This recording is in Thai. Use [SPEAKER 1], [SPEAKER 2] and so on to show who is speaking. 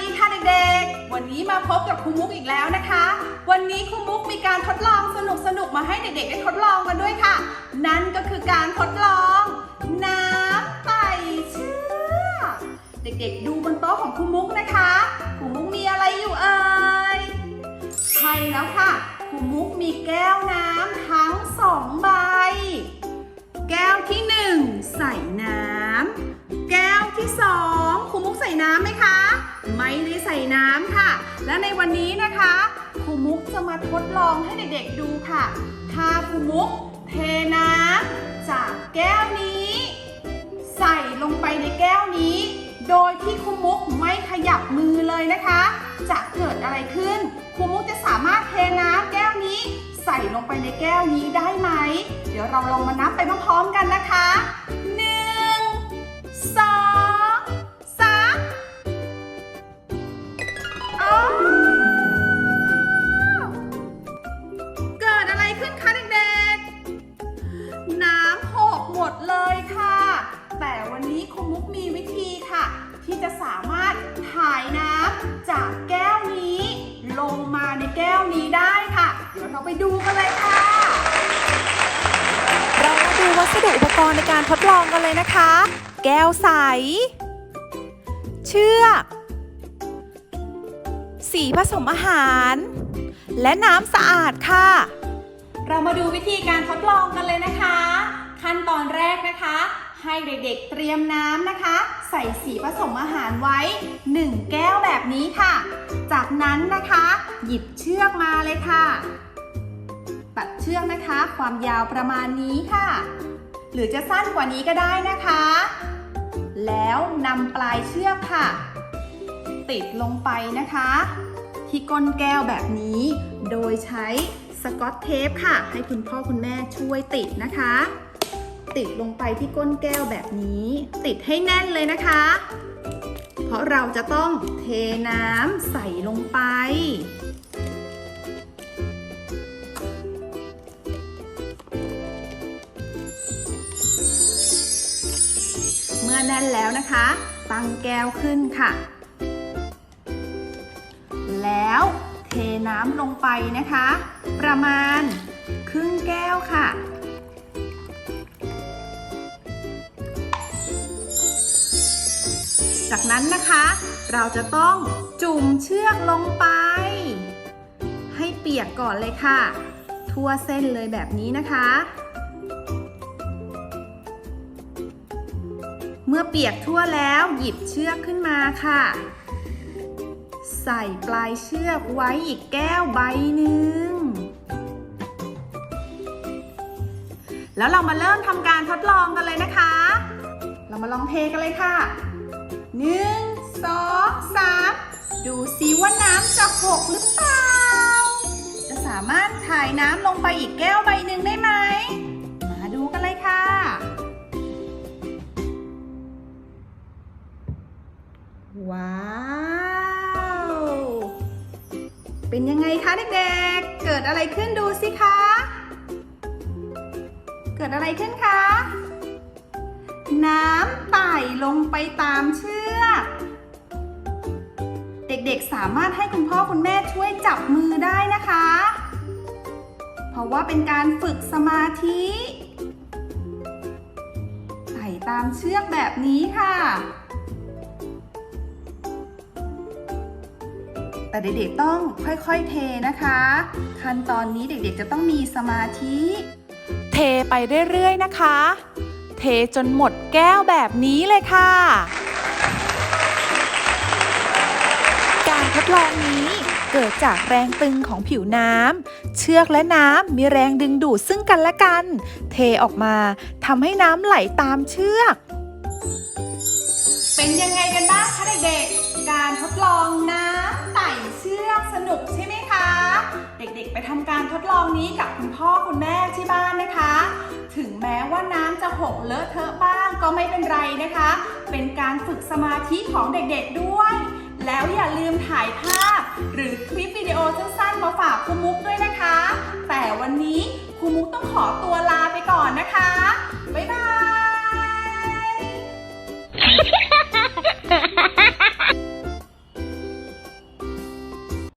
[SPEAKER 1] ดีค่ะเด็กๆ วันนี้มาพบกับครูมุกอีกแล้วนะคะ วันนี้ครูมุกมีการทดลองสนุกๆมาให้เด็กๆได้ทดลองกันด้วยค่ะ นั่นก็คือการทดลอง น้ำไต่เชือกเด็กๆ ดูบนโต๊ะของครูมุกนะคะครูมุกมีอะไรอยู่เอ่ยใช่แล้วค่ะครูมุกมีแก้วน้ำทั้งสองใบ แก้วที่หนึ่งใส่น้ำแก้วที่สองครูมุกใส่น้ำไหมคะไม่ได้ใส่น้ำค่ะ และในวันนี้นะคะครูมุกจะมาทดลองให้เด็กๆดูค่ะถ้าครูมุกเทน้ำจากแก้วนี้ ใส่ลงไปในแก้วนี้ โดยที่ครูมุกไม่ขยับมือเลยนะคะ จะเกิดอะไรขึ้นครูมุกจะสามารถเทน้ำแก้วนี้ ใส่ลงไปในแก้วนี้ได้ไหม เดี๋ยวเราลองมานับไปพร้อมๆกันนะคะ นนี้ครูมุกมีวิธีค่ะ ที่จะสามารถถ่ายน้ำจากแก้วนี้ ลงมาในแก้วนี้ได้ค่ะ เดี๋ยวเราไปดูกันเลยค่ะ
[SPEAKER 2] เรามาดูวัสดุอุปกรณ์ในการทดลองกันเลยนะคะ แก้วใส เชือกสีผสมอาหาร และน้ำสะอาดค่ะ
[SPEAKER 1] เรามาดูวิธีการทดลองกันเลยนะคะ ขั้นตอนแรกนะคะ ให้เด็กๆเตรียมน้ำนะคะ ใส่สีผสมอาหารไว้ 1 แก้วแบบนี้ค่ะ จากนั้นนะคะ หยิบเชือกมาเลยค่ะ ตัดเชือกนะคะ ความยาวประมาณนี้ค่ะ หรือจะสั้นกว่านี้ก็ได้นะคะ แล้วนำปลายเชือกค่ะ ติดลงไปนะคะ ที่ก้นแก้วแบบนี้ โดยใช้สกอตเทปค่ะ ให้คุณพ่อคุณแม่ช่วยติดนะคะ ติดลงไปที่ก้นแก้วแบบนี้ ติดให้แน่นเลยนะคะ เพราะเราจะต้องเทน้ำใส่ลงไป เมื่อแน่นแล้วนะคะ ตั้งแก้วขึ้นค่ะ แล้วเทน้ำลงไปนะคะ ประมาณครึ่งแก้วค่ะ จากนั้นนะคะ เราจะต้องจุ่มเชือกลงไป ให้เปียกก่อนเลยค่ะ ทั่วเส้นเลยแบบนี้นะคะ เมื่อเปียกทั่วแล้วหยิบเชือกขึ้นมาค่ะ ใส่ปลายเชือกไว้อีกแก้วใบหนึ่งแล้วเรามาเริ่มทำการทดลองกันเลยนะคะ เรามาลองเทกันเลยค่ะ หนึ่งสองสามดูซิว่าน้ำจะหกหรือเปล่า จะสามารถถ่ายน้ำลงไปอีกแก้วใบหนึ่งได้ไหม มาดูกันเลยค่ะ ว้าว เป็นยังไงคะเด็กๆ เกิดอะไรขึ้นดูสิคะ เกิดอะไรขึ้นคะ น้ำไต่ลงไปตามชื่อ ก เด็กๆสามารถให้คุณพ่อคุณแม่ช่วยจับมือได้นะคะ เพราะว่าเป็นการฝึกสมาธิไต่ตามเชือกแบบนี้ค่ะ แต่เด็กๆต้องค่อยๆเทนะคะ ขั้นตอนนี้เด็กๆจะต้องมีสมาธิ
[SPEAKER 2] เทไปเรื่อยๆนะคะ เทจนหมดแก้วแบบนี้เลยค่ะ ทดลองนี้เกิดจากแรงตึงของผิวน้ำ เชือกและน้ำมีแรงดึงดูดซึ่งกันและกัน เทออกมาทำให้น้ำไหลตามเชือก
[SPEAKER 1] เป็นยังไงกันบ้างคะเด็กๆ การทดลองน้ำไต่เชือกสนุกใช่ไหมคะ เด็กๆ ไปทำการทดลองนี้กับคุณพ่อคุณแม่ที่บ้านนะคะ ถึงแม้ว่าน้ำจะหกเลอะเทอะบ้างก็ไม่เป็นไรนะคะ เป็นการฝึกสมาธิของเด็กๆด้วย แล้วอย่าลืมถ่ายภาพ หรือคลิปวิดีโอสั้นๆมาฝากครูมุกด้วยนะคะ แต่วันนี้ครูมุกต้องขอตัวลาไปก่อนนะคะ